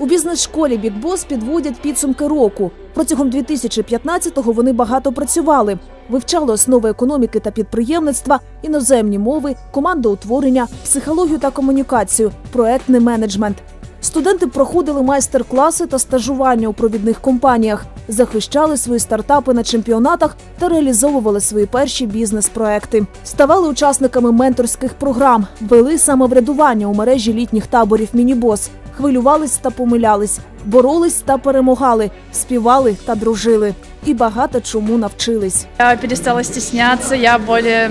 У бізнес-школі Бікбос підводять підсумки року. Протягом 2015-го вони багато працювали, вивчали основи економіки та підприємництва, іноземні мови, командоутворення, психологію та комунікацію, проектний менеджмент. Студенти проходили майстер-класи та стажування у провідних компаніях, захищали свої стартапи на чемпіонатах та реалізовували свої перші бізнес-проекти. Ставали учасниками менторських програм, вели самоврядування у мережі літніх таборів Мінібос, хвилювались та помилялись, боролись та перемагали, співали та дружили. І багато чому навчились. Я перестала стесняться, я более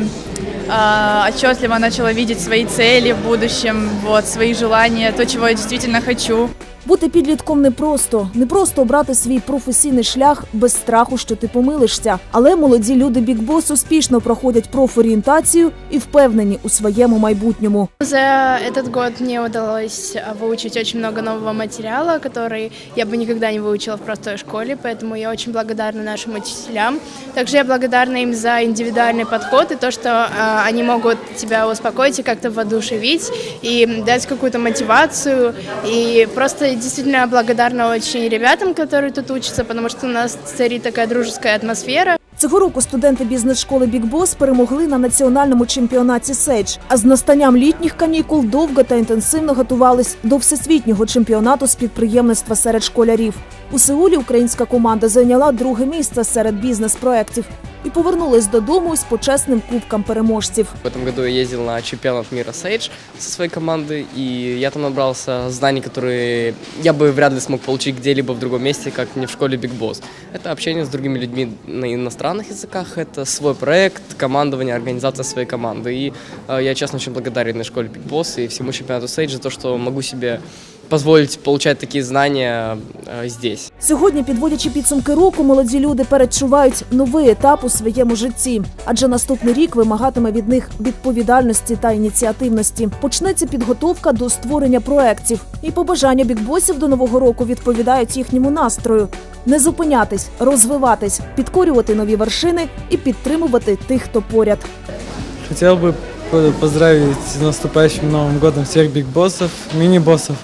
э, отчетливо начала видеть свои цели в будущем, вот, свои желания, то, чего я действительно хочу. Бути підлітком непросто, не просто обрати свій професійний шлях без страху, що ти помилишся. Але молоді люди Бікбос успішно проходять профорієнтацію і впевнені у своєму майбутньому. За этот год мне удалось а, выучить очень много нового материала, который я бы никогда не выучила в простой школе, поэтому я очень благодарна нашим учителям. Также я благодарна им за индивидуальный подход и то, что а, они могут тебя успокоить и как-то воодушевить и дать какую-то мотивацию. И просто действительно благодарна очень ребятам, которые тут учатся, потому что у нас царит такая дружеская атмосфера. Цього року студенти бізнес-школи Бікбос перемогли на національному чемпіонаті Сейдж. А з настанням літніх канікул довго та інтенсивно готувались до всесвітнього чемпіонату з підприємництва серед школярів. У Сеулі українська команда зайняла друге місце серед бізнес-проєктів і повернулась додому з почесним кубком переможців. В этом году я ездил на чемпионат мира Сейдж со своей командой, и я там набрался знаний, которые я бы вряд ли смог получить где-либо в другом месте, как не в школе Big Boss. Это общение с другими людьми на иностранных языках, это свой проект, командование, организация своей команды. И э, я, честно, очень благодарен и школе Big Boss, и всему чемпионату Сейдж за то, что могу себе позволить получать такие знания э, здесь. Сьогодні, підводячи підсумки року, молоді люди передчувають новий етап у своєму житті, адже наступний рік вимагатиме від них відповідальності та ініціативності. Почнеться підготовка до створення проєктів, і побажання бікбосів до нового року відповідають їхньому настрою: не зупинятись, розвиватись, підкорювати нові вершини і підтримувати тих, хто поряд. Хотел бы по- поздравить с наступающим Новым годом всех биг-боссов, мини-боссов.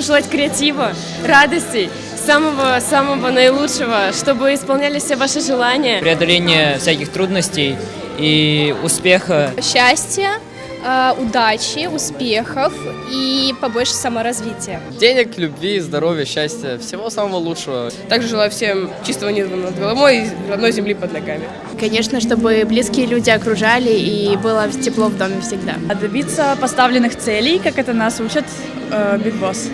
пожелать креатива, радости, самого самого наилучшего, чтобы исполнялись все ваши желания. преодоление всяких трудностей и успеха. счастья, э, удачи, успехов и побольше саморазвития. Денег, любви, здоровья, счастья, всего самого лучшего. Также желаю всем чистого неба над головой и родной земли под ногами. Конечно, чтобы близкие люди окружали и было тепло в доме всегда. А добиться поставленных целей, как это нас учат э, Big Boss.